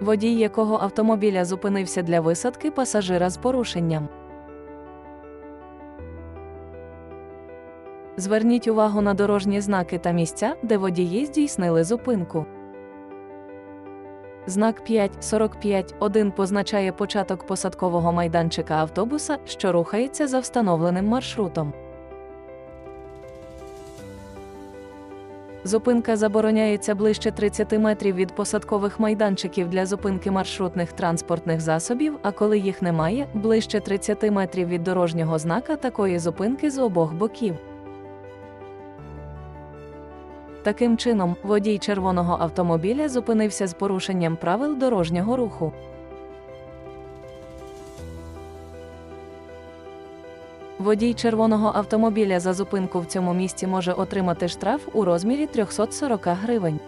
водій якого автомобіля зупинився для висадки пасажира з порушенням. Зверніть увагу на дорожні знаки та місця, де водії здійснили зупинку. Знак 5.45 1 позначає початок посадкового майданчика автобуса, що рухається за встановленим маршрутом. Зупинка забороняється ближче 30 метрів від посадкових майданчиків для зупинки маршрутних транспортних засобів, а коли їх немає, ближче 30 метрів від дорожнього знака такої зупинки з обох боків. Таким чином, водій червоного автомобіля зупинився з порушенням правил дорожнього руху. Водій червоного автомобіля за зупинку в цьому місці може отримати штраф у розмірі 340 гривень.